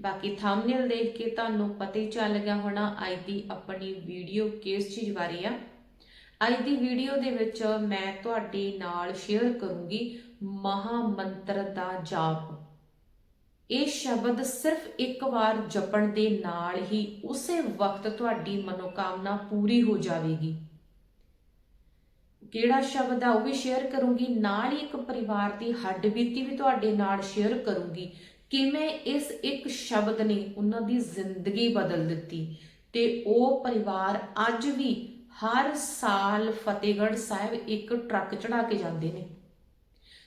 ਬਾਕੀ ਥੰਬਨੇਲ ਦੇਖ ਕੇ ਤੁਹਾਨੂੰ ਪਤਾ ਹੀ ਚੱਲ ਗਿਆ ਹੋਣਾ ਅੱਜ ਦੀ ਆਪਣੀ ਵੀਡੀਓ ਕਿਸ ਚੀਜ਼ ਬਾਰੇ ਆ। ਅੱਜ ਦੀ ਵੀਡੀਓ ਦੇ ਵਿੱਚ ਮੈਂ ਤੁਹਾਡੇ ਨਾਲ ਸ਼ੇਅਰ ਕਰੂੰਗੀ ਮਹਾ ਮੰਤਰ ਦਾ ਜਾਪ। ਇਹ ਸ਼ਬਦ ਸਿਰਫ ਇੱਕ ਵਾਰ ਜਪਣ ਦੇ ਨਾਲ ਹੀ ਉਸੇ ਵਕਤ ਤੁਹਾਡੀ ਮਨੋਕਾਮਨਾ ਪੂਰੀ ਹੋ ਜਾਵੇਗੀ। ਕਿਹੜਾ ਸ਼ਬਦ ਆ ਉਹ ਵੀ ਸ਼ੇਅਰ ਕਰੂੰਗੀ, ਨਾਲ ਹੀ ਇੱਕ ਪਰਿਵਾਰ ਦੀ ਹੱਡਬੀਤੀ ਵੀ ਤੁਹਾਡੇ ਨਾਲ ਸ਼ੇਅਰ ਕਰੂੰਗੀ। ਕਿਵੇਂ ਇਸ ਇੱਕ ਸ਼ਬਦ ਨੇ ਉਹਨਾਂ ਦੀ ਜ਼ਿੰਦਗੀ ਬਦਲ ਦਿੱਤੀ ਤੇ ਉਹ ਪਰਿਵਾਰ ਅੱਜ ਵੀ ਹਰ ਸਾਲ ਫਤਿਹਗੜ੍ਹ ਸਾਹਿਬ ਇੱਕ ਟਰੱਕ ਚੜਾ ਕੇ ਜਾਂਦੇ ਨੇ।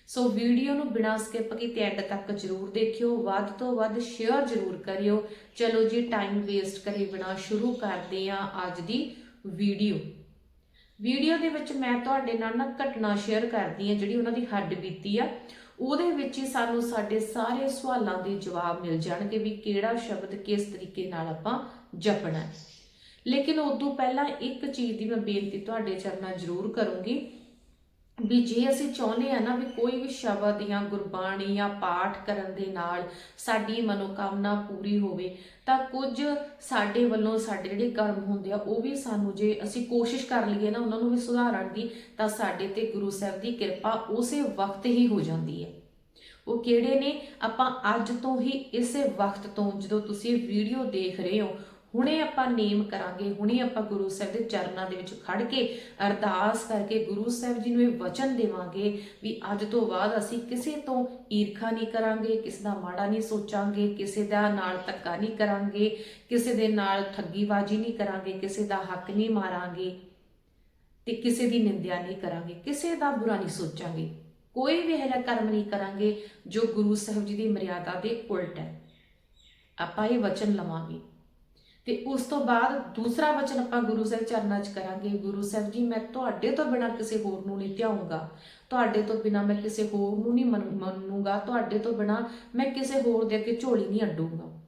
ਸੋ ਵੀਡੀਓ ਨੂੰ ਬਿਨਾਂ ਸਕਿਪ ਕੀਤੇ ਐਂਡ ਤੱਕ ਜਰੂਰ ਦੇਖਿਓ, ਵੱਧ ਤੋਂ ਵੱਧ ਸ਼ੇਅਰ ਜਰੂਰ ਕਰਿਓ। ਚਲੋ ਜੀ ਟਾਈਮ ਵੇਸਟ ਕਰੇ ਬਿਨਾਂ ਸ਼ੁਰੂ ਕਰਦੇ ਹਾਂ ਅੱਜ ਦੀ ਵੀਡੀਓ। ਵੀਡੀਓ ਦੇ ਵਿੱਚ ਮੈਂ ਤੁਹਾਡੇ ਨਾਲ ਨਾ ਘਟਨਾ ਸ਼ੇਅਰ ਕਰਦੀ ਹਾਂ ਜਿਹੜੀ ਉਹਨਾਂ ਦੀ ਹੱਡ ਬੀਤੀ ਆ। ਉਹਦੇ ਵਿੱਚ ਹੀ ਸਾਨੂੰ ਸਾਡੇ ਸਾਰੇ ਸਵਾਲਾਂ ਦੇ ਜਵਾਬ ਮਿਲ ਜਾਣਗੇ ਵੀ ਕਿਹੜਾ ਸ਼ਬਦ ਕਿਸ ਤਰੀਕੇ ਨਾਲ ਆਪਾਂ ਜਪਣਾ ਹੈ। ਲੇਕਿਨ ਉਦੋਂ ਪਹਿਲਾਂ ਇੱਕ ਚੀਜ਼ ਦੀ ਮੈਂ ਬੇਨਤੀ ਤੁਹਾਡੇ ਚਰਨਾਂ ਜ਼ਰੂਰ ਕਰੂੰਗੀ ਵੀ ਜੇ ਅਸੀਂ ਚਾਹੁੰਦੇ ਆ ਨਾ ਵੀ ਕੋਈ ਵੀ ਸ਼ਬਦ ਜਾਂ ਗੁਰਬਾਣੀ ਜਾਂ ਪਾਠ ਕਰਨ ਦੇ ਨਾਲ ਸਾਡੀ ਮਨੋਕਾਮਨਾ ਪੂਰੀ ਹੋਵੇ, ਤਾਂ ਕੁਝ ਸਾਡੇ ਵੱਲੋਂ ਸਾਡੇ ਜਿਹੜੇ ਕਰਮ ਹੁੰਦੇ ਆ, ਉਹ ਵੀ ਸਾਨੂੰ ਜੇ ਅਸੀਂ ਕੋਸ਼ਿਸ਼ ਕਰ ਲਈਏ ਨਾ ਉਹਨਾਂ ਨੂੰ ਵੀ ਸੁਧਾਰਨ ਦੀ, ਤਾਂ ਸਾਡੇ ਤੇ ਗੁਰੂ ਸਾਹਿਬ ਦੀ ਕਿਰਪਾ ਉਸੇ ਵਕਤ ਹੀ ਹੋ ਜਾਂਦੀ ਹੈ। ਉਹ ਕਿਹੜੇ ਨੇ? ਆਪਾਂ ਅੱਜ ਤੋਂ ਹੀ ਇਸੇ ਵਕਤ ਤੋਂ ਜਦੋਂ ਤੁਸੀਂ ਵੀਡੀਓ ਦੇਖ ਰਹੇ ਹੋ ਹੁਣੇ ਆਪਾਂ ਨੇਮ ਕਰਾਂਗੇ, ਹੁਣੇ ਆਪਾਂ ਗੁਰੂ ਸਾਹਿਬ ਦੇ ਚਰਨਾਂ ਦੇ ਵਿੱਚ ਖੜ ਕੇ ਅਰਦਾਸ ਕਰਕੇ ਗੁਰੂ ਸਾਹਿਬ ਜੀ ਨੂੰ ਇਹ ਵਚਨ ਦੇਵਾਂਗੇ ਵੀ ਅੱਜ ਤੋਂ ਬਾਅਦ ਅਸੀਂ ਕਿਸੇ ਤੋਂ ਈਰਖਾ ਨਹੀਂ ਕਰਾਂਗੇ, ਕਿਸੇ ਦਾ ਮਾੜਾ ਨਹੀਂ ਸੋਚਾਂਗੇ, ਕਿਸੇ ਦਾ ਨਾਲ ਧੱਕਾ ਨਹੀਂ ਕਰਾਂਗੇ, ਕਿਸੇ ਦੇ ਨਾਲ ਠੱਗੀਬਾਜ਼ੀ ਨਹੀਂ ਕਰਾਂਗੇ, ਕਿਸੇ ਦਾ ਹੱਕ ਨਹੀਂ ਮਾਰਾਂਗੇ ਤੇ ਕਿਸੇ ਦੀ ਨਿੰਦਿਆ ਨਹੀਂ ਕਰਾਂਗੇ, ਕਿਸੇ ਦਾ ਬੁਰਾ ਨਹੀਂ ਸੋਚਾਂਗੇ। ਕੋਈ ਵੀ ਇਹੋ ਜਿਹਾ ਕਰਮ ਨਹੀਂ ਕਰਾਂਗੇ ਜੋ ਗੁਰੂ ਸਾਹਿਬ ਜੀ ਦੀ ਮਰਿਆਦਾ ਦੇ ਉਲਟ ਹੈ। ਆਪਾਂ ਇਹ ਵਚਨ ਲਵਾਂਗੇ। ਤੇ ਉਸ ਤੋਂ ਬਾਅਦ ਦੂਸਰਾ ਵਚਨ ਆਪਾਂ ਗੁਰੂ ਸਾਹਿਬ ਚਰਨਾਂ 'ਚ ਕਰਾਂਗੇ। ਗੁਰੂ ਸਾਹਿਬ ਜੀ, ਮੈਂ ਤੁਹਾਡੇ ਤੋਂ ਬਿਨਾ ਕਿਸੇ ਹੋਰ ਨੂੰ ਨਹੀਂ ਧਿਆਉਂਗਾ। ਤੁਹਾਡੇ ਤੋਂ ਬਿਨਾ ਮੈਂ ਕਿਸੇ ਹੋਰ ਨੂੰ ਨਹੀਂ ਮੰਨ- ਮੰਨੂਗਾ। ਤੁਹਾਡੇ ਤੋਂ ਬਿਨਾ ਮੈਂ ਕਿਸੇ ਹੋਰ ਦੇ ਅੱਗੇ ਝੋਲੀ ਨਹੀਂ ਅੱਡੂਗਾ।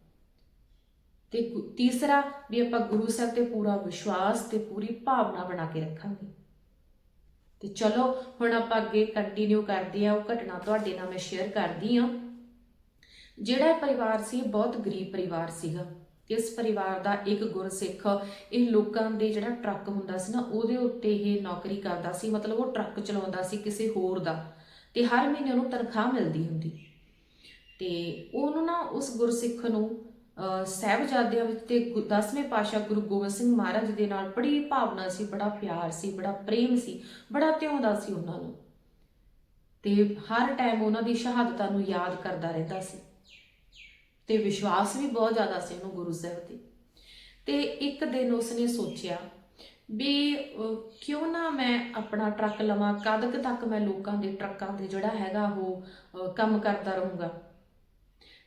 ਤੇ ਤੀਸਰਾ ਵੀ ਆਪਾਂ ਗੁਰੂ ਸਾਹਿਬ ਤੇ ਪੂਰਾ ਵਿਸ਼ਵਾਸ ਤੇ ਪੂਰੀ ਭਾਵਨਾ ਬਣਾ ਕੇ ਰੱਖਾਂਗੇ। ਤੇ ਚਲੋ, ਹੁਣ ਆਪਾਂ ਅੱਗੇ ਕੰਟੀਨਿਊ ਕਰਦੇ ਆ ਉਹ ਘਟਨਾ ਤੁਹਾਡੇ ਨਾਲ ਮੈਂ ਸ਼ੇਅਰ ਕਰਦੀ ਆ ਜਿਹੜਾ ਪਰਿਵਾਰ ਸੀ ਬਹੁਤ ਗਰੀਬ ਪਰਿਵਾਰ ਸੀਗਾ। ਇਸ ਪਰਿਵਾਰ ਦਾ ਇੱਕ ਗੁਰਸਿੱਖ ਇਹ ਲੋਕਾਂ ਦੇ ਜਿਹੜਾ ਟਰੱਕ ਹੁੰਦਾ ਸੀ ਨਾ ਉਹਦੇ ਉੱਤੇ ਇਹ ਨੌਕਰੀ ਕਰਦਾ ਸੀ ਮਤਲਬ ਉਹ ਟਰੱਕ ਚਲਾਉਂਦਾ ਸੀ ਕਿਸੇ ਹੋਰ ਦਾ ਤੇ ਹਰ ਮਹੀਨੇ ਉਹਨੂੰ ਤਨਖਾਹ ਮਿਲਦੀ ਹੁੰਦੀ। ਤੇ ਉਹਨੂੰ ਨਾ ਉਸ ਗੁਰਸਿੱਖ ਨੂੰ ਅਹ, ਸਾਹਿਬਜ਼ਾਦਿਆਂ ਵਿੱਚ ਤੇ 10ਵੇਂ ਪਾਤਸ਼ਾਹ ਗੁਰੂ ਗੋਬਿੰਦ ਸਿੰਘ ਮਹਾਰਾਜ ਦੇ ਨਾਲ ਬੜੀ ਭਾਵਨਾ ਸੀ ਬੜਾ ਪਿਆਰ ਸੀ ਬੜਾ ਪ੍ਰੇਮ ਸੀ ਬੜਾ ਧਿਆਉਂਦਾ ਸੀ ਉਹਨਾਂ ਨੂੰ। ਤੇ ਹਰ ਟਾਈਮ ਉਹਨਾਂ ਦੀ ਸ਼ਹਾਦਤਾਂ ਨੂੰ ਯਾਦ ਕਰਦਾ ਰਹਿੰਦਾ ਸੀ। ਤੇ ਵਿਸ਼ਵਾਸ ਵੀ ਬਹੁਤ ਜ਼ਿਆਦਾ ਸੀ ਉਹਨੂੰ ਗੁਰੂ ਸਾਹਿਬ ਤੇ। ਤੇ ਇੱਕ ਦਿਨ ਉਸਨੇ ਸੋਚਿਆ ਵੀ ਕਿਉਂ ਨਾ ਮੈਂ ਆਪਣਾ ਟਰੱਕ ਲਵਾਂ ਕਦ ਤੱਕ ਮੈਂ ਲੋਕਾਂ ਦੇ ਟਰੱਕਾਂ ਤੇ ਜਿਹੜਾ ਹੈਗਾ ਉਹ ਕੰਮ ਕਰਦਾ ਰਹੂੰਗਾ।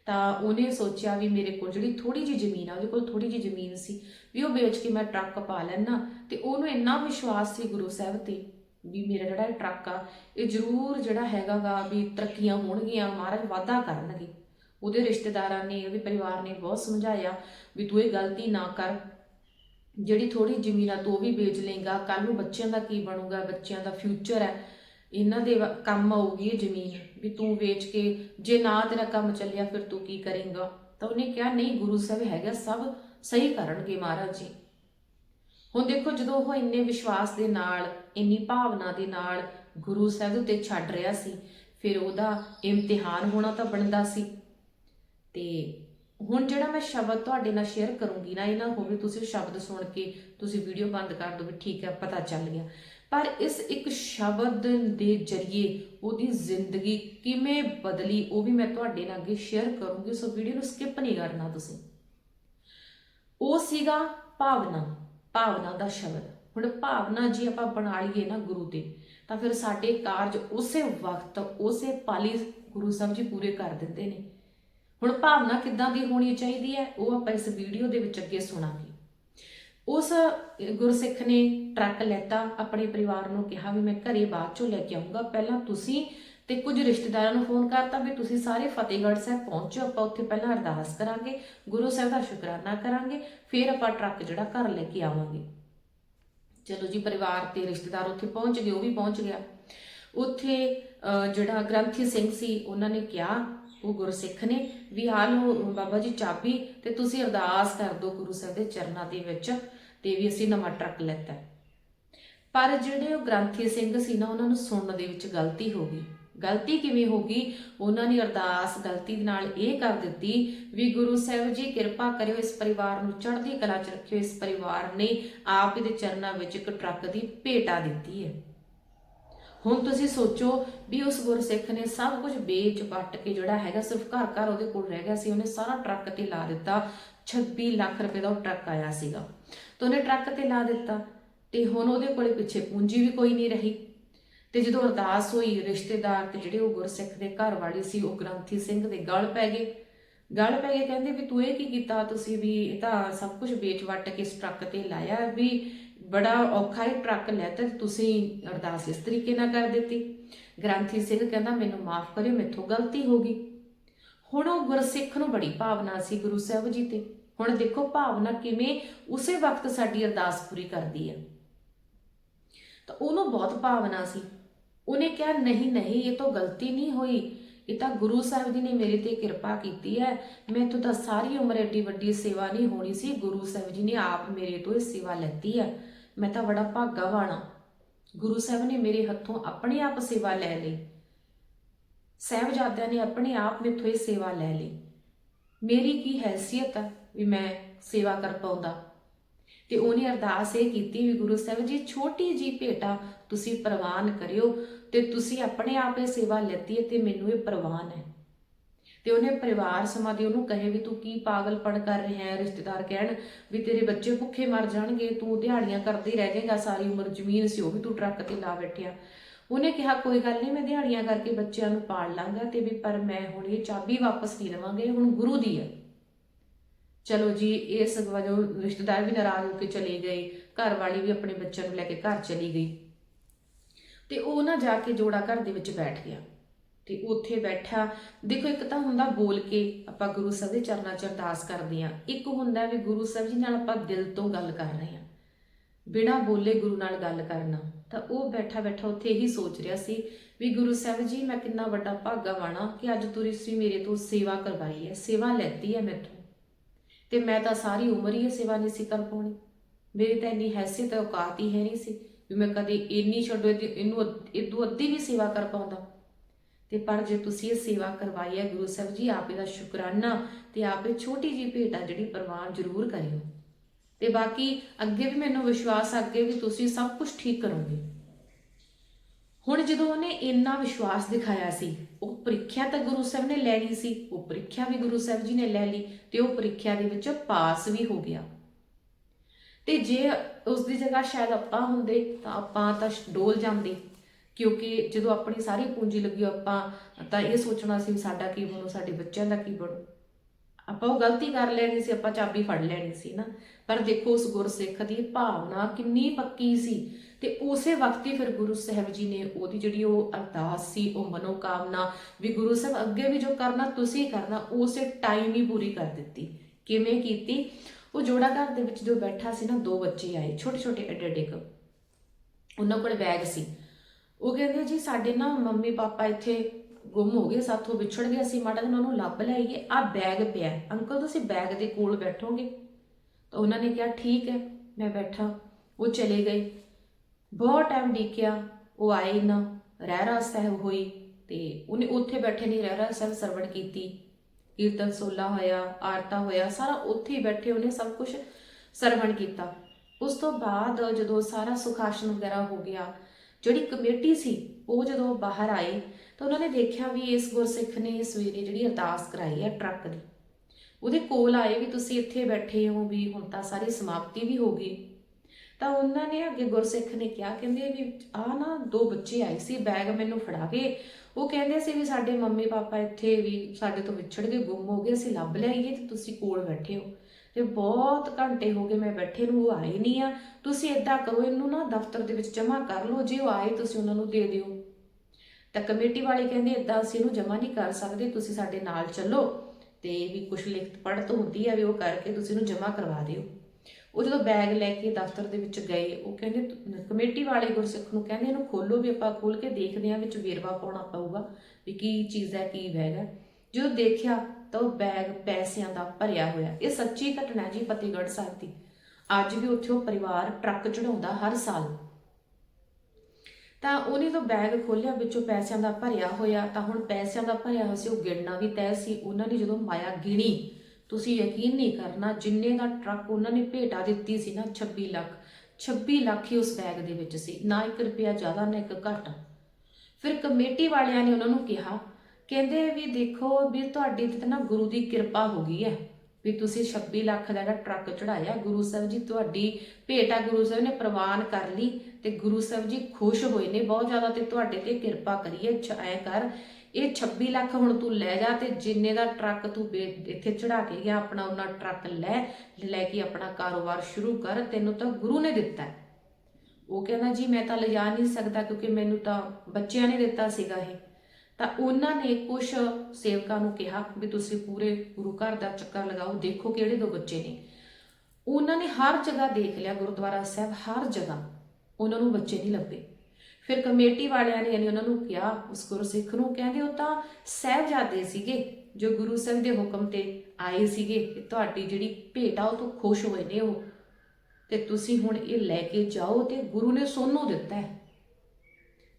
ਤਾਂ ਉਹਨੇ ਸੋਚਿਆ ਵੀ ਮੇਰੇ ਕੋਲ ਜਿਹੜੀ ਥੋੜੀ ਜਿਹੀ ਜ਼ਮੀਨ ਆ, ਉਹਦੇ ਕੋਲ ਥੋੜੀ ਜਿਹੀ ਜ਼ਮੀਨ ਸੀ, ਵੀ ਉਹ ਵੇਚ ਕੇ ਮੈਂ ਟਰੱਕ ਪਾ ਲੈਣਾ ਤੇ ਉਹਨੂੰ ਇੰਨਾ ਵਿਸ਼ਵਾਸ ਸੀ ਗੁਰੂ ਸਾਹਿਬ ਤੇ ਵੀ ਮੇਰਾ ਜਿਹੜਾ ਇਹ ਟਰੱਕ ਆ, ਇਹ ਜ਼ਰੂਰ ਜਿਹੜਾ ਹੈਗਾਗਾ ਵੀ ਤਰੱਕੀਆਂ ਹੋਣਗੀਆਂ, ਮਹਾਰਾਜ ਵਾਧਾ ਕਰਨਗੇ। ਉਹਦੇ ਰਿਸ਼ਤੇਦਾਰਾਂ ਨੇ, ਉਹਦੇ ਪਰਿਵਾਰ ਨੇ ਬਹੁਤ ਸਮਝਾਇਆ ਵੀ ਤੂੰ ਇਹ ਗਲਤੀ ਨਾ ਕਰ। ਜਿਹੜੀ ਥੋੜੀ ਜ਼ਮੀਨ ਆ ਤੂੰ ਉਹ ਵੀ ਵੇਚ ਲੇਗਾ ਕੱਲ ਨੂੰ ਬੱਚਿਆਂ ਦਾ ਕੀ ਬਣੂਗਾ? ਬੱਚਿਆਂ ਦਾ ਫਿਊਚਰ ਹੈ। ਇਹਨਾਂ ਦੇ ਕੰਮ ਆਊਗੀ ਇਹ ਜ਼ਮੀਨ। ਵੀ ਤੂੰ ਵੇਚ ਕੇ, ਜੇ ਨਾ ਤੇਰਾ ਕੰਮ ਚੱਲਿਆ, ਫਿਰ ਤੂੰ ਕੀ ਕਰੇਂਗਾ? ਤਾਂ ਉਹਨੇ ਕਿਹਾ, ਨਹੀਂ, ਗੁਰੂ ਸਾਹਿਬ ਹੈਗਾ, ਸਭ ਸਹੀ ਕਰਨਗੇ ਮਹਾਰਾਜ ਜੀ। ਹੁਣ ਦੇਖੋ, ਜਦੋਂ ਉਹ ਇੰਨੇ ਵਿਸ਼ਵਾਸ ਦੇ ਨਾਲ, ਇੰਨੀ ਭਾਵਨਾ ਦੇ ਨਾਲ ਗੁਰੂ ਸਾਹਿਬ ਉੱਤੇ ਛੱਡ ਰਿਹਾ ਸੀ, ਫਿਰ ਉਹਦਾ ਇਮਤਿਹਾਨ ਹੋਣਾ ਤਾਂ ਬਣਦਾ ਸੀ। ਤੇ ਹੁਣ ਜਿਹੜਾ ਮੈਂ ਸ਼ਬਦ ਤੁਹਾਡੇ ਨਾਲ ਸ਼ੇਅਰ ਕਰੂੰਗੀ ਨਾ, ਇਹ ਨਾ ਹੋਵੇ ਤੁਸੀਂ ਸ਼ਬਦ ਸੁਣ ਕੇ ਤੁਸੀਂ ਵੀਡੀਓ ਬੰਦ ਕਰ ਦਿਓ ਵੀ ਠੀਕ ਹੈ, ਪਤਾ ਚੱਲ ਗਿਆ। ਪਰ ਇਸ ਇੱਕ ਸ਼ਬਦ ਦੇ ਜ਼ਰੀਏ ਉਹਦੀ ਜ਼ਿੰਦਗੀ ਕਿਵੇਂ ਬਦਲੀ, ਉਹ ਵੀ ਮੈਂ ਤੁਹਾਡੇ ਨਾਲ ਅੱਗੇ ਸ਼ੇਅਰ ਕਰੂੰਗੀ, ਸੋ ਵੀਡੀਓ ਨੂੰ ਸਕਿਪ ਨਹੀਂ ਕਰਨਾ ਤੁਸੀਂ। ਉਹ ਸੀਗਾ ਭਾਵਨਾ ਭਾਵਨਾ ਦਾ ਸ਼ਬਦ। ਹੁਣ ਭਾਵਨਾ ਜੀ ਆਪਾਂ ਬਣਾ ਲਈਏ ਨਾ ਗੁਰੂ ਤੇ, ਤਾਂ ਫਿਰ ਸਾਡੇ ਕਾਰਜ ਉਸੇ ਵਕਤ, ਉਸੇ ਪਾਲੀ ਗੁਰੂ ਸਾਹਿਬ ਜੀ ਪੂਰੇ ਕਰ ਦਿੰਦੇ ਨੇ। ਹੁਣ ਭਾਵਨਾ ਕਿੱਦਾਂ ਦੀ ਹੋਣੀ ਚਾਹੀਦੀ ਹੈ, ਉਹ ਆਪਾਂ ਇਸ ਵੀਡੀਓ ਦੇ ਵਿੱਚ ਅੱਗੇ ਸੁਣਾਂਗੇ। ਉਸ ਗੁਰਸਿੱਖ ਨੇ ਟਰੱਕ ਲੈਤਾ, ਆਪਣੇ ਪਰਿਵਾਰ ਨੂੰ ਕਿਹਾ ਵੀ ਮੈਂ ਘਰੇ ਬਾਅਦ ਚੋਂ ਲੈ ਕੇ ਆਉਂਗਾ ਪਹਿਲਾਂ ਤੁਸੀਂ ਤੇ ਕੁਝ ਰਿਸ਼ਤੇਦਾਰਾਂ ਨੂੰ ਫੋਨ ਕਰਤਾ ਵੀ ਤੁਸੀਂ ਸਾਰੇ ਫਤਿਹਗੜ੍ਹ ਸਾਹਿਬ ਪਹੁੰਚੋ ਆਪਾਂ ਉੱਥੇ ਪਹਿਲਾਂ ਅਰਦਾਸ ਕਰਾਂਗੇ, ਗੁਰੂ ਸਾਹਿਬ ਦਾ ਸ਼ੁਕਰਾਨਾ ਕਰਾਂਗੇ, ਫਿਰ ਆਪਾਂ ਟਰੱਕ ਜਿਹੜਾ ਘਰ ਲੈ ਕੇ ਆਵਾਂਗੇ। ਚਲੋ ਜੀ, ਪਰਿਵਾਰ ਤੇ ਰਿਸ਼ਤੇਦਾਰ ਉੱਥੇ ਪਹੁੰਚ ਗਏ, ਉਹ ਵੀ ਪਹੁੰਚ ਗਿਆ। ਉੱਥੇ ਜਿਹੜਾ ਗ੍ਰੰਥੀ ਸਿੰਘ ਸੀ, ਉਹਨਾਂ ਨੇ ਕਿਹਾ ਉਹ ਗੁਰਸਿੱਖ ਨੇ ਵੀ ਆ ਲਓ ਬਾਬਾ ਜੀ ਚਾਬੀ ਤੇ ਤੁਸੀਂ ਅਰਦਾਸ ਕਰ ਦਿਓ ਗੁਰੂ ਸਾਹਿਬ ਦੇ ਚਰਨਾਂ ਦੇ ਵਿੱਚ ਤੇ ਵੀ ਅਸੀਂ ਨਵਾਂ ਟਰੱਕ ਲੈਤਾ। ਪਰ ਜਿਹੜੇ ਉਹ ਗ੍ਰੰਥੀ ਸਿੰਘ ਸੀ ਨਾ, ਉਹਨਾਂ ਨੂੰ ਸੁਣਨ ਦੇ ਵਿੱਚ ਗਲਤੀ ਹੋ ਗਈ। ਗਲਤੀ ਕਿਵੇਂ ਹੋ ਗਈ? ਉਹਨਾਂ ਨੇ ਅਰਦਾਸ ਗਲਤੀ ਦੇ ਨਾਲ ਇਹ ਕਰ ਦਿੱਤੀ ਵੀ ਗੁਰੂ ਸਾਹਿਬ ਜੀ ਕਿਰਪਾ ਕਰਿਓ ਇਸ ਪਰਿਵਾਰ ਨੂੰ, ਚੜ੍ਹਦੀ ਕਲਾ ਚ ਰੱਖਿਓ, ਇਸ ਪਰਿਵਾਰ ਨੇ ਆਪ ਇਹਦੇ ਚਰਨਾਂ ਵਿੱਚ ਇੱਕ ਟਰੱਕ ਦੀ ਭੇਟਾ ਦਿੱਤੀ ਹੈ। ਹੁਣ ਤੁਸੀਂ ਸੋਚੋ ਵੀ ਉਸ ਗੁਰਸਿੱਖ ਨੇ ਸਭ ਕੁਝ ਵੇਚ ਵੱਟ ਕੇ ਜਿਹੜਾ ਹੈਗਾ ਸਿਰਫ ਘਰ ਘਰ ਉਹਦੇ ਕੋਲ ਰਹਿ ਗਿਆ ਸੀ, ਉਹਨੇ ਸਾਰਾ ਟਰੱਕ ਤੇ ਲਾ ਦਿੱਤਾ। 26 ਲੱਖ ਰੁਪਏ ਦਾ ਉਹ ਟਰੱਕ ਆਇਆ ਸੀਗਾ। ਤਾਂ ਉਹਨੇ ਟਰੱਕ ਤੇ ਲਾ ਦਿੱਤਾ। ਤੇ ਹੁਣ ਉਹਦੇ ਕੋਲੇ ਪਿੱਛੇ ਪੂੰਜੀ ਵੀ ਕੋਈ ਨਹੀਂ ਰਹੀ। ਤੇ ਜਦੋਂ ਅਰਦਾਸ ਹੋਈ, ਰਿਸ਼ਤੇਦਾਰ ਤੇ ਜਿਹੜੇ ਉਹ ਗੁਰਸਿੱਖ ਦੇ ਘਰ ਵਾਲੇ ਸੀ, ਉਹ ਗ੍ਰੰਥੀ ਸਿੰਘ ਦੇ ਗਲ ਪੈ ਗਏ। ਗਲ ਪੈ ਗਏ, ਕਹਿੰਦੇ ਵੀ ਤੂੰ ਇਹ ਕੀ ਕੀਤਾ? ਤੁਸੀਂ ਵੀ ਇਹ ਤਾਂ ਸਭ ਕੁਝ ਵੇਚ ਵੱਟ ਕੇ ਇਸ ਟਰੱਕ ਤੇ ਲਾਇਆ ਵੀ ਬੜਾ ਔਖਾ ਇਹ ਟਰੱਕ ਲੈ ਤੇ ਤੁਸੀਂ ਅਰਦਾਸ ਇਸ ਤਰੀਕੇ ਨਾਲ ਕਰ ਦਿੱਤੀ। ਗ੍ਰੰਥੀ ਸਿੰਘ ਕਹਿੰਦਾ, ਮੈਨੂੰ ਮਾਫ ਕਰਿਓ, ਮੇਥੋਂ ਗਲਤੀ ਹੋ ਗਈ। ਹੁਣ ਉਹ ਗੁਰਸਿੱਖ ਨੂੰ ਬੜੀ ਭਾਵਨਾ ਸੀ ਗੁਰੂ ਸਾਹਿਬ ਜੀ ਤੇ। ਹੁਣ ਦੇਖੋ ਭਾਵਨਾ ਕਿਵੇਂ ਉਸੇ ਵਕਤ ਸਾਡੀ ਅਰਦਾਸ ਪੂਰੀ ਕਰਦੀ ਹੈ ਤਾਂ ਉਹਨੂੰ ਬਹੁਤ ਭਾਵਨਾ ਸੀ। ਉਹਨੇ ਕਿਹਾ, ਨਹੀਂ ਨਹੀਂ, ਇਹ ਤਾਂ ਗਲਤੀ ਨਹੀਂ ਹੋਈ। ਇਹ ਤਾਂ ਗੁਰੂ ਸਾਹਿਬ ਜੀ ਨੇ ਮੇਰੇ ਤੇ ਕਿਰਪਾ ਕੀਤੀ ਹੈ। ਮੈਂ ਮੈਥੋਂ ਤਾਂ ਸਾਰੀ ਉਮਰ ਐਡੀ ਵੱਡੀ ਸੇਵਾ ਨਹੀਂ ਹੋਣੀ ਸੀ। ਗੁਰੂ ਸਾਹਿਬ ਜੀ ਨੇ ਆਪ ਮੇਰੇ ਤੋਂ ਇਹ ਸੇਵਾ ਲੈਤੀ ਹੈ ਮੈਂ ਤਾਂ ਬੜਾ ਭਾਗਾ ਵਾਲਾ। ਗੁਰੂ ਸਾਹਿਬ ਨੇ ਮੇਰੇ ਹੱਥੋਂ ਆਪਣੇ ਆਪ ਸੇਵਾ ਲੈ ਲਈ। ਸਾਹਿਬਜ਼ਾਦਿਆਂ ਨੇ ਆਪਣੇ ਆਪ ਮੇਥੋਂ ਇਹ ਸੇਵਾ ਲੈ ਲਈ। ਮੇਰੀ ਕੀ ਹੈਸੀਅਤ ਆ ਵੀ ਮੈਂ ਸੇਵਾ ਕਰ ਪਾਉਂਦਾ। ਤੇ ਉਹਨੇ ਅਰਦਾਸ ਇਹ ਕੀਤੀ ਵੀ ਗੁਰੂ ਸਾਹਿਬ ਜੀ, ਛੋਟੀ ਜੀ ਭੇਟਾ ਤੁਸੀਂ ਪ੍ਰਵਾਨ ਕਰਿਓ ਤੇ ਤੁਸੀਂ ਆਪਣੇ ਆਪ ਇਹ ਸੇਵਾ ਲੈਤੀ ਹੈ ਤੇ ਮੈਨੂੰ ਇਹ ਪ੍ਰਵਾਨ ਹੈ। ਤੇ ਉਹਨੇ ਪਰਿਵਾਰ ਸਮਾਦੀ ਉਹਨੂੰ ਕਹੇ ਵੀ ਤੂੰ ਕੀ ਪਾਗਲਪਣ ਕਰ ਰਿਹਾ ਹੈ, ਰਿਸ਼ਤੇਦਾਰ ਕਹਿਣ ਵੀ ਤੇਰੇ ਬੱਚੇ ਭੁੱਖੇ ਮਰ ਜਾਣਗੇ, ਤੂੰ ਦਿਹਾੜੀਆਂ ਕਰਦੇ ਰਹਿ ਜਾਏਗਾ, ਸਾਰੀ ਉਮਰ ਜ਼ਮੀਨ ਸੀ, ਉਹ ਵੀ ਤੂੰ ਟਰੱਕ ਤੇ ਲਾ ਬੈਠਿਆ। ਉਹਨੇ ਕਿਹਾ, ਕੋਈ ਗੱਲ ਨਹੀਂ, ਮੈਂ ਦਿਹਾੜੀਆਂ ਕਰਕੇ ਬੱਚਿਆਂ ਨੂੰ ਪਾਲ ਲਾਂਗਾ ਤੇ ਵੀ ਪਰ ਮੈਂ ਹੁਣ ਇਹ ਚਾਬੀ ਵਾਪਸ ਨਹੀਂ ਲਵਾਂਗੇ ਹੁਣ ਗੁਰੂ ਦੀ ਹੈ। ਚਲੋ ਜੀ ਇਸ ਵਜੋਂ ਰਿਸ਼ਤੇਦਾਰ ਵੀ ਨਾਰਾਜ਼ ਹੋ ਕੇ ਚਲੇ ਗਏ ਘਰ ਵਾਲੀ ਵੀ ਆਪਣੇ ਬੱਚਿਆਂ ਨੂੰ ਲੈ ਕੇ ਘਰ ਚਲੀ ਗਈ। ਤੇ ਉਹ ਨਾ ਜਾ ਕੇ ਜੋੜਾ ਘਰ ਦੇ ਵਿੱਚ ਬੈਠ ਗਿਆ। ਤੇ ਉੱਥੇ ਬੈਠਾ। ਦੇਖੋ, ਇੱਕ ਤਾਂ ਹੁੰਦਾ ਬੋਲ ਕੇ ਆਪਾਂ ਗੁਰੂ ਸਾਹਿਬ ਦੇ ਚਰਨਾਂ 'ਚ ਅਰਦਾਸ ਕਰਦੇ ਆ ਇੱਕ ਹੁੰਦਾ ਵੀ ਗੁਰੂ ਸਾਹਿਬ ਜੀ ਨਾਲ ਆਪਾਂ ਦਿਲ ਤੋਂ ਗੱਲ ਕਰ ਰਹੇ ਆ ਬਿਨਾਂ ਬੋਲੇ ਗੁਰੂ ਨਾਲ ਗੱਲ ਕਰਨਾ ਤਾਂ ਉਹ ਬੈਠਾ ਬੈਠਾ ਉੱਥੇ ਇਹੀ ਸੋਚ ਰਿਹਾ ਸੀ ਵੀ ਗੁਰੂ ਸਾਹਿਬ ਜੀ, ਮੈਂ ਕਿੰਨਾ ਵੱਡਾ ਭਾਗਾਵਾਨ ਆ ਕਿ ਅੱਜ ਤੁਸੀਂ ਮੇਰੇ ਤੋਂ ਸੇਵਾ ਕਰਵਾਈ ਹੈ, ਸੇਵਾ ਲੈਤੀ ਹੈ ਮੈਥੋਂ। ਤੇ ਮੈਂ ਤਾਂ ਸਾਰੀ ਉਮਰ ਹੀ ਇਹ ਸੇਵਾ ਨਹੀਂ ਸੀ ਕਰ ਪਾਉਣੀ। ਮੇਰੀ ਤਾਂ ਇੰਨੀ ਹੈਸੀਅਤ ਔਕਾਤ ਹੀ ਹੈ ਨਹੀਂ ਸੀ ਵੀ ਮੈਂ ਕਦੇ ਇੰਨੀ ਛੱਡੋ, ਇਹਦੀ- ਇਹਨੂੰ ਅੱਧ- ਇਦੋਂ ਅੱਧੀ ਵੀ ਸੇਵਾ ਕਰ ਪਾਉਂਦਾ। ਤੇ ਪਰ ਜੇ ਤੁਸੀਂ ਇਹ ਸੇਵਾ ਕਰਵਾਈ ਹੈ, ਗੁਰੂ ਸਾਹਿਬ ਜੀ, ਆਪੇ ਦਾ ਸ਼ੁਕਰਾਨਾ ਤੇ ਆਪੇ ਛੋਟੀ ਜੀ ਆ ਜਿਹੜੀ ਪ੍ਰਵਾਨ ਜ਼ਰੂਰ ਕਰਿਓ। ਤੇ ਬਾਕੀ ਅੱਗੇ ਵੀ ਮੈਨੂੰ ਵਿਸ਼ਵਾਸ ਆ, ਅੱਗੇ ਵੀ ਤੁਸੀਂ ਸਭ ਕੁਝ ਠੀਕ ਕਰੋਗੇ। ਹੁਣ ਜਦੋਂ ਉਹਨੇ ਇੰਨਾ ਵਿਸ਼ਵਾਸ ਦਿਖਾਇਆ ਸੀ, ਉਹ ਪ੍ਰੀਖਿਆ ਤਾਂ ਗੁਰੂ ਸਾਹਿਬ ਨੇ ਲੈ ਲਈ ਸੀ, ਉਹ ਪ੍ਰੀਖਿਆ ਵੀ ਗੁਰੂ ਸਾਹਿਬ ਜੀ ਨੇ ਲੈ ਲਈ ਤੇ ਉਹ ਪ੍ਰੀਖਿਆ ਦੇ ਵਿੱਚ ਪਾਸ ਵੀ ਹੋ ਗਿਆ। ਤੇ ਜੇ ਉਸ ਦੀ ਜਗ੍ਹਾ ਸ਼ਾਇਦ ਆਪਾਂ ਹੁੰਦੇ ਤਾਂ ਆਪਾਂ ਤਾਂ ਡੋਲ ਜਾਂਦੇ। ਕਿਉਂਕਿ ਜਦੋਂ ਆਪਣੀ ਸਾਰੀ ਪੂੰਜੀ ਲੱਗੀ ਆਪਾਂ, ਤਾਂ ਇਹ ਸੋਚਣਾ ਸੀ ਵੀ ਸਾਡਾ ਕੀ ਬਣੂ, ਸਾਡੇ ਬੱਚਿਆਂ ਦਾ ਕੀ ਬਣੂ। ਆਪਾਂ ਉਹ ਗਲਤੀ ਕਰ ਲੈਣੀ ਸੀ, ਆਪਾਂ ਚਾਬੀ ਫੜ ਲੈਣੀ ਸੀ ਨਾ। ਪਰ ਦੇਖੋ ਉਸ ਗੁਰਸਿੱਖ ਦੀ ਭਾਵਨਾ ਕਿੰਨੀ ਪੱਕੀ ਸੀ। ਤੇ ਉਸੇ ਵਕਤ ਹੀ ਫਿਰ ਗੁਰੂ ਸਾਹਿਬ ਜੀ ਨੇ ਉਹਦੀ ਜਿਹੜੀ ਉਹ ਅਰਦਾਸ ਸੀ, ਉਹ ਮਨੋਕਾਮਨਾ ਵੀ ਗੁਰੂ ਸਾਹਿਬ ਅੱਗੇ ਵੀ ਜੋ ਕਰਨਾ, ਤੁਸੀਂ ਕਰਨਾ, ਉਸੇ ਟਾਈਮ ਹੀ ਪੂਰੀ ਕਰ ਦਿੱਤੀ। ਕਿਵੇਂ ਕੀਤੀ? ਉਹ ਜੋੜਾ ਘਰ ਦੇ ਵਿੱਚ ਜੋ ਬੈਠਾ ਸੀ ਨਾ, ਦੋ ਬੱਚੇ ਆਏ ਛੋਟੇ ਛੋਟੇ ਐਡੇ ਐਡੇ ਕੁ। ਉਹਨਾਂ ਕੋਲ ਬੈਗ ਸੀ। ਉਹ ਕਹਿੰਦੇ ਜੀ ਸਾਡੇ ਨਾ ਮੰਮੀ ਪਾਪਾ ਇੱਥੇ ਗੁੰਮ ਹੋ ਗਏ, ਸਾਥੋਂ ਵਿਛੜ ਗਏ, ਅਸੀਂ ਮਾੜਾ ਜਿਹਾ ਉਹਨਾਂ ਨੂੰ ਲੱਭ ਲਈਏ ਆ ਬੈਗ ਪਿਆ। ਅੰਕਲ, ਤੁਸੀਂ ਬੈਗ ਦੇ ਕੋਲ ਬੈਠੋਗੇ? ਤਾਂ ਉਹਨਾਂ ਨੇ ਕਿਹਾ, ਠੀਕ ਹੈ, ਮੈਂ ਬੈਠਾ। ਉਹ ਚਲੇ ਗਏ। ਬਹੁਤ ਟਾਈਮ ਡੀਕਿਆ ਉਹ ਆਏ ਨਾ ਰਹਿਰਾ ਸਾਹਿਬ ਹੋਈ ਤੇ ਉਹਨੇ ਉੱਥੇ ਬੈਠੇ ਨਹੀਂ ਰਹਿਰਾ ਸਾਹਿਬ ਸਰਵਣ ਕੀਤੀ। ਕੀਰਤਨ ਸੋਲਾ ਹੋਇਆ, ਆਰਤਾ ਹੋਇਆ, ਸਾਰਾ ਉੱਥੇ ਹੀ ਬੈਠੇ ਉਹਨੇ ਸਭ ਕੁਝ ਸਰਵਣ ਕੀਤਾ। ਉਸ ਤੋਂ ਬਾਅਦ ਜਦੋਂ ਸਾਰਾ ਸੁਖਾਸਨ ਵਗੈਰਾ ਹੋ ਗਿਆ ਜਿਹੜੀ ਕਮੇਟੀ ਸੀ, ਉਹ ਜਦੋਂ ਬਾਹਰ ਆਈ ਤਾਂ ਉਹਨਾਂ ਨੇ ਦੇਖਿਆ ਵੀ ਇਸ ਗੁਰਸਿੱਖ ਨੇ ਸਵੇਰੇ ਜਿਹੜੀ ਅਰਦਾਸ ਕਰਾਈ ਹੈ ਟਰੱਕ ਦੀ। ਉਹਦੇ ਕੋਲ ਆਏ ਵੀ ਤੁਸੀਂ ਇੱਥੇ ਬੈਠੇ ਹੋ ਵੀ ਹੁਣ ਤਾਂ ਸਾਰੀ ਸਮਾਪਤੀ ਵੀ ਹੋ ਗਈ। ਤਾਂ ਉਹਨਾਂ ਨੇ ਅੱਗੇ ਗੁਰਸਿੱਖ ਨੇ ਕਿਹਾ, ਕਹਿੰਦੇ ਵੀ ਆ ਨਾ ਦੋ ਬੱਚੇ ਆਏ ਸੀ, ਬੈਗ ਮੈਨੂੰ ਫੜਾ ਕੇ। ਉਹ ਕਹਿੰਦੇ ਸੀ ਵੀ ਸਾਡੇ ਮੰਮੀ ਪਾਪਾ ਇੱਥੇ ਵੀ ਸਾਡੇ ਤੋਂ ਵਿਛੜ ਕੇ ਗੁੰਮ ਹੋ ਗਏ, ਅਸੀਂ ਲੱਭ ਲਿਆਈਏ ਤੇ ਤੁਸੀਂ ਕੋਲ ਬੈਠੇ ਹੋ। ਤੇ ਬਹੁਤ ਘੰਟੇ ਹੋ ਗਏ ਮੈਂ ਬੈਠੇ ਨੂੰ, ਉਹ ਆਏ ਨਹੀਂ ਆ। ਤੁਸੀਂ ਏਦਾਂ ਕਰੋ, ਇਹਨੂੰ ਨਾ ਦਫ਼ਤਰ ਦੇ ਵਿੱਚ ਜਮ੍ਹਾਂ ਕਰ ਲਓ, ਜੇ ਉਹ ਆਏ ਤੁਸੀਂ ਉਹਨਾਂ ਨੂੰ ਦੇ ਦਿਓ। ਤਾਂ ਕਮੇਟੀ ਵਾਲੇ ਕਹਿੰਦੇ ਇਦਾਂ ਅਸੀਂ ਇਹਨੂੰ ਜਮ੍ਹਾਂ ਨਹੀਂ ਕਰ ਸਕਦੇ, ਤੁਸੀਂ ਸਾਡੇ ਨਾਲ ਚੱਲੋ। ਤੇ ਵੀ ਕੁਝ ਲਿਖਤ ਪੜ੍ਹਤ ਹੁੰਦੀ ਆ ਵੀ ਉਹ ਕਰਕੇ ਤੁਸੀਂ ਇਹਨੂੰ ਜਮ੍ਹਾਂ ਕਰਵਾ ਦਿਓ। ਉਹ ਜਦੋਂ ਬੈਗ ਲੈ ਕੇ ਦਫ਼ਤਰ ਦੇ ਵਿੱਚ ਗਏ, ਉਹ ਕਹਿੰਦੇ, ਕਮੇਟੀ ਵਾਲੇ ਗੁਰਸਿੱਖ ਨੂੰ ਕਹਿੰਦੇ, ਇਹਨੂੰ ਖੋਲੋ ਵੀ ਆਪਾਂ ਖੋਲ ਕੇ ਦੇਖਦੇ ਹਾਂ ਵਿੱਚ ਵੇਰਵਾ ਪਾਉਣਾ ਪਊਗਾ ਵੀ ਕੀ ਚੀਜ਼ ਹੈ, ਕੀ ਬੈਗ ਹੈ। ਜਦੋਂ ਦੇਖਿਆ ਤਾਂ ਉਹ ਬੈਗ ਪੈਸਿਆਂ ਦਾ ਭਰਿਆ ਹੋਇਆ। ਇਹ ਸੱਚੀ ਘਟਨਾ ਜੀ ਫਤਿਹਗੜ੍ਹ ਸਾਹਿਬ ਦੀ। ਅੱਜ ਵੀ ਉੱਥੇ ਉਹ ਪਰਿਵਾਰ ਟਰੱਕ ਚੜਾਉਂਦਾ ਹਰ ਸਾਲ। ਤਾਂ ਉਹਨੇ ਤੋਂ ਬੈਗ ਖੋਲਿਆ ਵਿੱਚੋਂ ਪੈਸਿਆਂ ਦਾ ਭਰਿਆ ਹੋਇਆ। ਤਾਂ ਹੁਣ ਪੈਸਿਆਂ ਦਾ ਭਰਿਆ ਹੋਇਆ ਸੀ, ਉਹ ਗਿਣਨਾ ਵੀ ਤੈਅ ਸੀ। ਉਹਨਾਂ ਨੇ ਜਦੋਂ ਮਾਇਆ ਗਿਣੀ, ਤੁਸੀਂ ਯਕੀਨ ਨਹੀਂ ਕਰਨਾ, ਜਿੰਨੇ ਦਾ ਟਰੱਕ ਉਹਨਾਂ ਨੇ ਭੇਟਾ ਦਿੱਤੀ ਸੀ ਨਾ 26 ਲੱਖ। 26 ਲੱਖ ਹੀ ਉਸ ਬੈਗ ਦੇ ਵਿੱਚ ਸੀ। ਨਾ 1 ਰੁਪਿਆ ਜ਼ਿਆਦਾ, ਨਾ ਇੱਕ ਘੱਟ। ਫਿਰ ਕਮੇਟੀ ਵਾਲਿਆਂ ਨੇ ਉਹਨਾਂ ਨੂੰ ਕਿਹਾ ਕਹਿੰਦੇ ਵੀ ਦੇਖੋ ਵੀ ਤੁਹਾਡੀ ਤੇ ਤਾਂ ਨਾ ਗੁਰੂ ਦੀ ਕਿਰਪਾ ਹੋ ਗਈ ਹੈ, ਵੀ ਤੁਸੀਂ 26 ਲੱਖ ਦਾ ਜਿਹੜਾ ਟਰੱਕ ਚੜਾਇਆ ਗੁਰੂ ਸਾਹਿਬ ਜੀ ਤੁਹਾਡੀ ਭੇਟ ਆ, ਗੁਰੂ ਸਾਹਿਬ ਨੇ ਪ੍ਰਵਾਨ ਕਰ ਲਈ ਤੇ ਗੁਰੂ ਸਾਹਿਬ ਜੀ ਖੁਸ਼ ਹੋਏ ਨੇ, ਬਹੁਤ ਜ਼ਿਆਦਾ ਤੇ ਤੁਹਾਡੇ ਤੇ ਕਿਰਪਾ ਕਰੀਏ ਛ- ਐਂ ਕਰ, ਇਹ 26 ਲੱਖ ਹੁਣ ਤੂੰ ਲੈ ਜਾ ਤੇ ਜਿੰਨੇ ਦਾ ਟਰੱਕ ਤੂੰ ਵੇ- ਇੱਥੇ ਚੜਾ ਕੇ ਗਿਆ, ਆਪਣਾ ਉਹਨਾਂ ਟਰੱਕ ਲੈ ਲੈ ਕੇ ਆਪਣਾ ਕਾਰੋਬਾਰ ਸ਼ੁਰੂ ਕਰ, ਤੈਨੂੰ ਤਾਂ ਗੁਰੂ ਨੇ ਦਿੱਤਾ ਉਹ ਕਹਿੰਦਾ ਜੀ ਮੈਂ ਤਾਂ ਲਿਜਾ ਨਹੀਂ ਸਕਦਾ ਕਿਉਂਕਿ ਮੈਨੂੰ ਤਾਂ ਬੱਚਿਆਂ ਨੇ ਦਿੱਤਾ ਸੀਗਾ ਇਹ। ਤਾਂ ਉਹਨਾਂ ਨੇ ਕੁਝ ਸੇਵਕਾਂ ਨੂੰ ਕਿਹਾ ਵੀ ਤੁਸੀਂ ਪੂਰੇ ਗੁਰੂ ਘਰ ਦਾ ਚੱਕਰ ਲਗਾਓ, ਦੇਖੋ ਕਿਹੜੇ ਦੋ ਬੱਚੇ ਨੇ। ਉਹਨਾਂ ਨੇ ਹਰ ਜਗ੍ਹਾ ਦੇਖ ਲਿਆ, ਗੁਰਦੁਆਰਾ ਸਾਹਿਬ ਹਰ ਜਗ੍ਹਾ। ਉਹਨਾਂ ਨੂੰ ਬੱਚੇ ਨਹੀਂ ਲੱਭੇ। ਫਿਰ ਕਮੇਟੀ ਵਾਲਿਆਂ ਨੇ ਯਾਨੀ ਉਹਨਾਂ ਨੂੰ ਕਿਹਾ, ਉਸ ਗੁਰਸਿੱਖ ਨੂੰ ਕਹਿੰਦੇ ਉਹ ਤਾਂ ਸਹਿਬਜ਼ਾਦੇ ਸੀਗੇ, ਜੋ ਗੁਰੂ ਸਾਹਿਬ ਦੇ ਹੁਕਮ ਤੇ ਆਏ ਸੀਗੇ ਤੁਹਾਡੀ ਜਿਹੜੀ ਭੇਟ ਆ ਉਹ ਤੋਂ ਖੁਸ਼ ਹੋਏ ਨੇ ਉਹ। ਤੇ ਤੁਸੀਂ ਹੁਣ ਇਹ ਲੈ ਕੇ ਜਾਓ ਤੇ ਗੁਰੂ ਨੇ ਸੋਨੂੰ ਦਿੱਤਾ ਹੈ।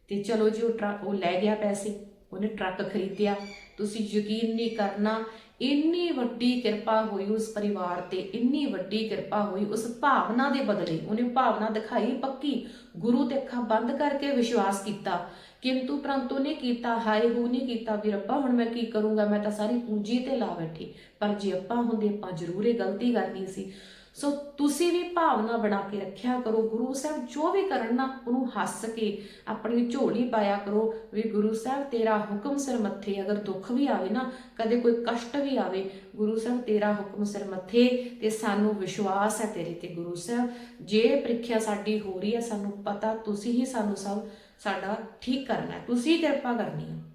ਤੇ ਚਲੋ ਜੀ, ਉਹ ਟਰੱਕ ਉਹ ਲੈ ਗਿਆ ਪੈਸੇ। ਉਹਨੇ ਟਰੱਕ ਖਰੀਦਿਆ। ਤੁਸੀਂ ਯਕੀਨ ਨਹੀਂ ਕਰਨਾ, ਇੰਨੀ ਵੱਡੀ ਕਿਰਪਾ ਹੋਈ ਉਸ ਪਰਿਵਾਰ ਤੇ, ਇੰਨੀ ਵੱਡੀ ਕਿਰਪਾ ਹੋਈ ਉਸ ਭਾਵਨਾ ਦੇ ਬਦਲੇ। ਉਹਨੇ ਭਾਵਨਾ ਦਿਖਾਈ ਪੱਕੀ। ਗੁਰੂ ਤੇ ਅੱਖਾਂ ਬੰਦ ਕਰਕੇ ਵਿਸ਼ਵਾਸ ਕੀਤਾ। ਕਿੰਤੂ ਪ੍ਰੰਤੂ ਨੇ ਕੀਤਾ, ਹਾਏ ਹੂ ਨਹੀਂ ਕੀਤਾ ਵੀ ਰੱਬਾ, ਹੁਣ ਮੈਂ ਕੀ ਕਰੂੰਗਾ? ਮੈਂ ਤਾਂ ਸਾਰੀ ਪੂੰਜੀ ਤੇ ਲਾ ਬੈਠੀ। ਪਰ ਜੇ ਆਪਾਂ ਹੁੰਦੇ ਆਪਾਂ ਜ਼ਰੂਰ ਇਹ ਗਲਤੀ ਕਰਨੀ ਸੀ। ਸੋ ਤੁਸੀਂ ਵੀ ਭਾਵਨਾ ਬਣਾ ਕੇ ਰੱਖਿਆ ਕਰੋ, ਗੁਰੂ ਸਾਹਿਬ ਜੋ ਵੀ ਕਰਨ ਨਾ, ਉਹਨੂੰ ਹੱਸ ਕੇ ਆਪਣੀ ਝੋਲੀ ਪਾਇਆ ਕਰੋ ਵੀ ਗੁਰੂ ਸਾਹਿਬ ਤੇਰਾ ਹੁਕਮ ਸਿਰ ਮੱਥੇ, ਅਗਰ ਦੁੱਖ ਵੀ ਆਵੇ ਨਾ, ਕਦੇ ਕੋਈ ਕਸ਼ਟ ਵੀ ਆਵੇ, ਗੁਰੂ ਸਾਹਿਬ ਤੇਰਾ ਹੁਕਮ ਸਿਰ ਮੱਥੇ ਤੇ ਸਾਨੂੰ ਵਿਸ਼ਵਾਸ ਹੈ ਤੇਰੇ ਤੇ, ਗੁਰੂ ਸਾਹਿਬ। ਜੇ ਪ੍ਰੀਖਿਆ ਸਾਡੀ ਹੋ ਰਹੀ ਹੈ, ਸਾਨੂੰ ਪਤਾ, ਤੁਸੀਂ ਹੀ ਸਾਨੂੰ ਸਭ ਸਾਡਾ ਠੀਕ ਕਰਨਾ ਤੁਸੀਂ ਕਿਰਪਾ ਕਰਨੀ ਹੈ।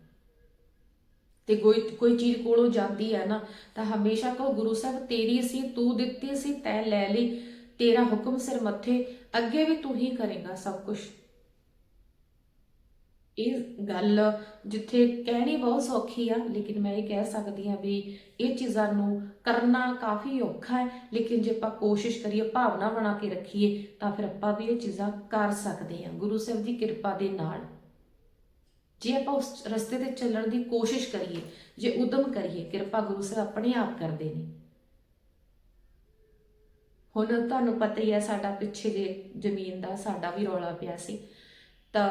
ਤੇ ਕੋਈ ਕੋਈ ਚੀਜ਼ ਕੋਲੋਂ ਜਾਂਦੀ ਹੈ ਨਾ, ਤਾਂ ਹਮੇਸ਼ਾ ਕਹੋ, ਗੁਰੂ ਸਾਹਿਬ, ਤੇਰੀ ਸੀ ਤੂੰ ਦਿੱਤੀ ਸੀ ਤੈ ਲੈ ਲਈ, ਤੇਰਾ ਹੁਕਮ ਸਿਰ ਮੱਥੇ, ਅੱਗੇ ਵੀ ਤੂੰ ਹੀ ਕਰੇਗਾ ਸਭ ਕੁਝ ਇਹ ਗੱਲ ਜਿੱਥੇ ਕਹਿਣੀ ਬਹੁਤ ਸੌਖੀ ਆ, ਲੇਕਿਨ ਮੈਂ ਇਹ ਕਹਿ ਸਕਦੀ ਆ ਵੀ ਇਹ ਚੀਜ਼ਾਂ ਨੂੰ ਕਰਨਾ ਕਾਫੀ ਔਖਾ ਹੈ, ਲੇਕਿਨ ਜੇ ਆਪਾਂ ਕੋਸ਼ਿਸ਼ ਕਰੀਏ, ਭਾਵਨਾ ਬਣਾ ਕੇ ਰੱਖੀਏ, ਤਾਂ ਫਿਰ ਆਪਾਂ ਵੀ ਇਹ ਚੀਜ਼ਾਂ ਕਰ ਸਕਦੇ ਹਾਂ। ਗੁਰੂ ਸਾਹਿਬ ਦੀ ਕਿਰਪਾ ਦੇ ਨਾਲ। ਜੇ ਆਪਾਂ ਉਸ ਰਸਤੇ ਤੇ ਚੱਲਣ ਦੀ ਕੋਸ਼ਿਸ਼ ਕਰੀਏ, ਜੇ ਉਦਮ ਕਰੀਏ, ਕਿਰਪਾ ਗੁਰੂ ਸਾਹਿਬ ਆਪਣੇ ਆਪ ਕਰਦੇ ਨੇ। ਹੁਣ ਤੁਹਾਨੂੰ ਪਤਾ ਹੀ ਹੈ ਸਾਡਾ ਪਿੱਛੇ ਜੇ ਜ਼ਮੀਨ ਦਾ ਸਾਡਾ ਵੀ ਰੌਲਾ ਪਿਆ ਸੀ। ਤਾਂ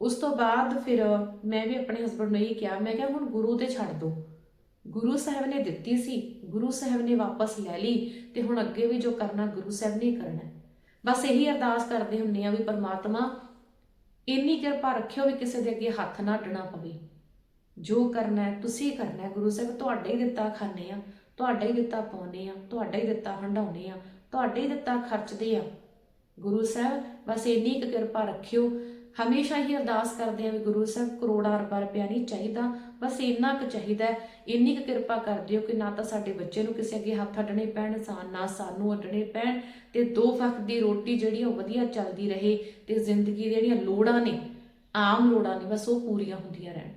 ਉਸ ਤੋਂ ਬਾਅਦ ਫਿਰ ਮੈਂ ਵੀ ਆਪਣੇ ਹਸਬੰਡ ਨੂੰ ਇਹ ਕਿਹਾ, ਮੈਂ ਕਿਹਾ, ਹੁਣ ਗੁਰੂ ਤੇ ਛੱਡ ਦੋ। ਗੁਰੂ ਸਾਹਿਬ ਨੇ ਦਿੱਤੀ ਸੀ, ਗੁਰੂ ਸਾਹਿਬ ਨੇ ਵਾਪਸ ਲੈ ਲਈ ਤੇ ਹੁਣ ਅੱਗੇ ਵੀ ਜੋ ਕਰਨਾ ਗੁਰੂ ਸਾਹਿਬ ਨੇ ਕਰਨਾ ਬਸ ਇਹੀ ਅਰਦਾਸ ਕਰਦੇ ਹੁੰਨੇ ਆ ਵੀ ਪਰਮਾਤਮਾ ਇੰਨੀ ਕਿਰਪਾ ਰੱਖਿਓ ਵੀ ਕਿਸੇ ਦੇ ਅੱਗੇ ਹੱਥ ਨਾ ਅੱਡਣਾ ਪਵੇ। ਜੋ ਕਰਨਾ ਹੈ, ਤੁਸੀਂ ਕਰਨਾ ਹੈ। ਗੁਰੂ ਸਾਹਿਬ, ਤੁਹਾਡੇ ਹੀ ਦਿੱਤਾ ਖਾਣੇ ਆ, ਤੁਹਾਡੇ ਹੀ ਦਿੱਤਾ ਪਾਉਨੇ ਆ, ਤੁਹਾਡੇ ਹੀ ਦਿੱਤਾ ਹੰਡਾਉਨੇ ਆ, ਤੁਹਾਡੇ ਹੀ ਦਿੱਤਾ ਖਰਚਦੇ ਆ। ਗੁਰੂ ਸਾਹਿਬ, ਬਸ ਇੰਨੀ ਕੁ ਕਿਰਪਾ ਰੱਖਿਓ। ਹਮੇਸ਼ਾ ਹੀ ਅਰਦਾਸ ਕਰਦੇ ਆ ਵੀ ਗੁਰੂ ਸਾਹਿਬ, ਕਰੋੜਾਂ ਰੁਪਏ ਰੁਪਇਆ ਨਹੀਂ ਚਾਹੀਦਾ। ਬਸ ਇੰਨਾ ਕੁ ਚਾਹੀਦਾ ਇੰਨੀ ਕੁ ਕਿਰਪਾ ਕਰ ਦਿਓ ਕਿ ਨਾ ਤਾਂ ਸਾਡੇ ਬੱਚੇ ਨੂੰ ਕਿਸੇ ਅੱਗੇ ਹੱਥ ਅੱਡਣੇ ਪੈਣ ਨਾ ਸਾਨੂੰ ਅੱਡਣੇ ਪੈਣ ਤੇ ਦੋ ਵਕਤ ਦੀ ਰੋਟੀ ਜਿਹੜੀ ਉਹ ਵਧੀਆ ਚੱਲਦੀ ਰਹੇ ਤੇ ਜ਼ਿੰਦਗੀ ਦੀਆਂ ਜਿਹੜੀਆਂ ਲੋੜਾਂ ਨੇ, ਆਮ ਲੋੜਾਂ ਨੇ, ਬਸ ਉਹ ਪੂਰੀਆਂ ਹੁੰਦੀਆਂ ਰਹਿਣ।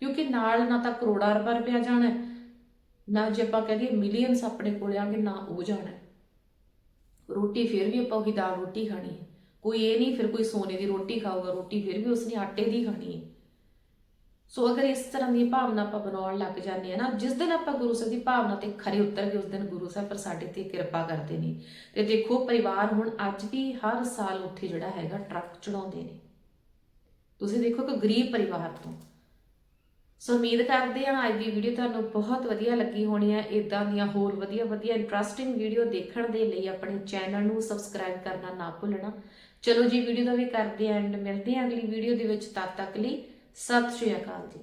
ਕਿਉਂਕਿ ਨਾਲ ਨਾ ਤਾਂ ਕਰੋੜਾਂ ਰੁਪਏ ਰੁਪਇਆ ਜਾਣਾ ਨਾ ਜੇ ਆਪਾਂ ਕਹਦੇ ਮਿਲੀਅਨਸ ਆਪਣੇ ਕੋਲ ਆਣਗੇ ਨਾ ਉਹ ਜਾਣਾ ਰੋਟੀ ਫਿਰ ਵੀ ਆਪਾਂ ਉਹੀ ਦਾਲ ਰੋਟੀ ਖਾਣੀ ਹੈ। ਕੋਈ ਇਹ ਨਹੀਂ, ਫਿਰ ਕੋਈ ਸੋਨੇ ਦੀ ਰੋਟੀ ਖਾਊਗਾ, ਰੋਟੀ ਫਿਰ ਵੀ ਉਸਨੇ ਆਟੇ ਦੀ ਖਾਣੀ ਹੈ। ਸੋ ਅਗਰ ਇਸ ਤਰ੍ਹਾਂ ਦੀ ਭਾਵਨਾ ਆਪਾਂ ਬਣਾਉਣ ਲੱਗ ਜਾਂਦੇ ਆ ਨਾ, ਜਿਸ ਦਿਨ ਆਪਾਂ ਗੁਰੂ ਸਾਹਿਬ ਦੀ ਭਾਵਨਾ ਤੇ ਖਰੇ ਉਤਰ ਗਏ, ਉਸ ਦਿਨ ਗੁਰੂ ਸਾਹਿਬ ਪਰ ਸਾਡੇ ਤੇ ਕਿਰਪਾ ਕਰਦੇ ਨੇ। ਤੇ ਦੇਖੋ, ਪਰਿਵਾਰ ਹੁਣ ਅੱਜ ਵੀ ਹਰ ਸਾਲ ਉੱਥੇ ਜਿਹੜਾ ਹੈਗਾ ਟਰੱਕ ਚੜਾਉਂਦੇ ਨੇ। ਤੁਸੀਂ ਦੇਖੋ ਕਿ ਗਰੀਬ ਪਰਿਵਾਰ ਤੋਂ। ਸੋ ਉਮੀਦ ਕਰਦੇ ਹਾਂ ਅੱਜ ਦੀ ਵੀਡੀਓ ਤੁਹਾਨੂੰ ਬਹੁਤ ਵਧੀਆ ਲੱਗੀ ਹੋਣੀ ਹੈ। ਇਦਾਂ ਦੀਆਂ ਹੋਰ ਵਧੀਆ ਵਧੀਆ ਇੰਟਰਸਟਿੰਗ ਵੀਡੀਓ ਦੇਖਣ ਦੇ ਲਈ ਆਪਣੇ ਚੈਨਲ ਨੂੰ ਸਬਸਕ੍ਰਾਈਬ ਕਰਨਾ ਨਾ ਭੁੱਲਣਾ। ਚਲੋ ਜੀ ਵੀਡੀਓ ਦਾ ਵੀ ਕਰਦੇ ਐਂਡ ਮਿਲਦੇ ਹਾਂ ਅਗਲੀ ਵੀਡੀਓ ਦੇ ਵਿੱਚ ਤਦ ਤੱਕ ਲਈ। ਸਤਿ ਸ਼੍ਰੀ ਅਕਾਲ ਜੀ।